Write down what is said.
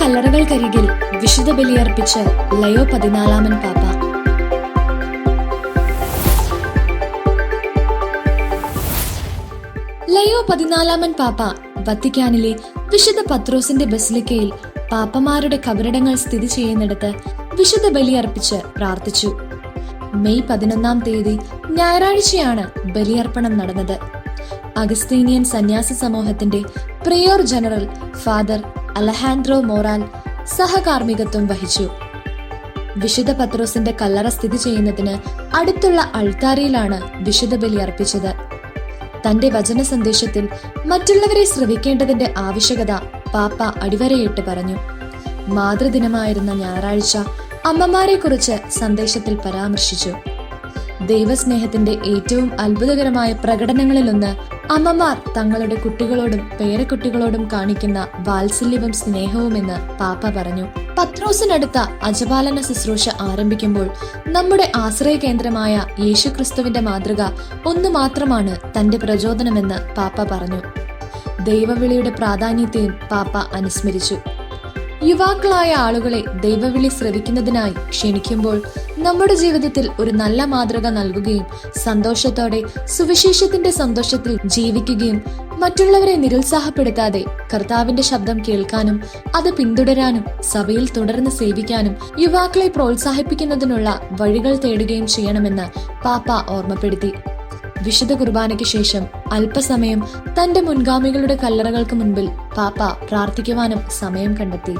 കല്ലറകൾക്കരികിൽ വിശുദ്ധ ബലിയർപ്പിച്ച് ലയോ പതിനാലാമൻ പാപ്പ. ലയോ പതിനാലാമൻ പാപ്പ വത്തിക്കാനിലെ വിശുദ്ധ പത്രോസിന്റെ ബസിലിക്കയിൽ പാപ്പമാരുടെ കബറിടങ്ങൾ സ്ഥിതി ചെയ്യുന്നിടത്ത് വിശുദ്ധ ബലിയർപ്പിച്ച് പ്രാർത്ഥിച്ചു. മെയ് പതിനൊന്നാം തീയതി ഞായറാഴ്ചയാണ് ബലിയർപ്പണം നടന്നത്. അഗസ്തീനിയൻ സന്യാസി സമൂഹത്തിന്റെ prior general father Alejandro Moral സഹകാർമ്മികത്വം വഹിച്ചു. വിശുദ്ധ പത്രോസിന്റെ കല്ലറ സ്ഥിതി ചെയ്യുന്നതിന് അടുത്തുള്ള അൾത്താരയിലാണ് വിശുദ്ധ ബലി അർപ്പിച്ചത്. തന്റെ വചന സന്ദേശത്തിൽ മറ്റുള്ളവരെ ശ്രവിക്കേണ്ടതിന്റെ ആവശ്യകത പാപ്പ അടിവരയിട്ട് പറഞ്ഞു. മാതൃദിനമായിരുന്ന ഞായറാഴ്ച അമ്മമാരെക്കുറിച്ച് സന്ദേശത്തിൽ പരാമർശിച്ചു. ദൈവസ്നേഹത്തിന്റെ ഏറ്റവും അത്ഭുതകരമായ പ്രകടനങ്ങളിലൊന്ന് അമ്മമാർ തങ്ങളുടെ കുട്ടികളോടും പേരക്കുട്ടികളോടും കാണിക്കുന്ന വാത്സല്യവും സ്നേഹവുമെന്ന് പാപ്പ പറഞ്ഞു. പത്രോസിനടുത്ത അജപാലന ശുശ്രൂഷ ആരംഭിക്കുമ്പോൾ നമ്മുടെ ആശ്രയ കേന്ദ്രമായ യേശുക്രിസ്തുവിന്റെ മാതൃക ഒന്ന് മാത്രമാണ് തന്റെ പ്രചോദനമെന്ന് പാപ്പ പറഞ്ഞു. ദൈവവിളിയുടെ പ്രാധാന്യത്തെയും പാപ്പ അനുസ്മരിച്ചു. യുവാക്കളായ ആളുകളെ ദൈവവിളി ശ്രവിക്കുന്നതിനായി ക്ഷണിക്കുമ്പോൾ നമ്മുടെ ജീവിതത്തിൽ ഒരു നല്ല മാതൃക നൽകുകയും സന്തോഷത്തോടെ സുവിശേഷത്തിന്റെ സന്തോഷത്തിൽ ജീവിക്കുകയും മറ്റുള്ളവരെ നിരുത്സാഹപ്പെടുത്താതെ കർത്താവിന്റെ ശബ്ദം കേൾക്കാനും അത് പിന്തുടരാനും സഭയിൽ തുടർന്ന് സേവിക്കാനും യുവാക്കളെ പ്രോത്സാഹിപ്പിക്കുന്നതിനുള്ള വഴികൾ തേടുകയും ചെയ്യണമെന്ന് പാപ്പ ഓർമ്മപ്പെടുത്തി. വിശുദ്ധ കുർബാനയ്ക്ക് ശേഷം അല്പസമയം തന്റെ മുൻഗാമികളുടെ കല്ലറകൾക്ക് മുൻപിൽ പാപ്പ പ്രാർത്ഥിക്കുവാനും സമയം കണ്ടെത്തി.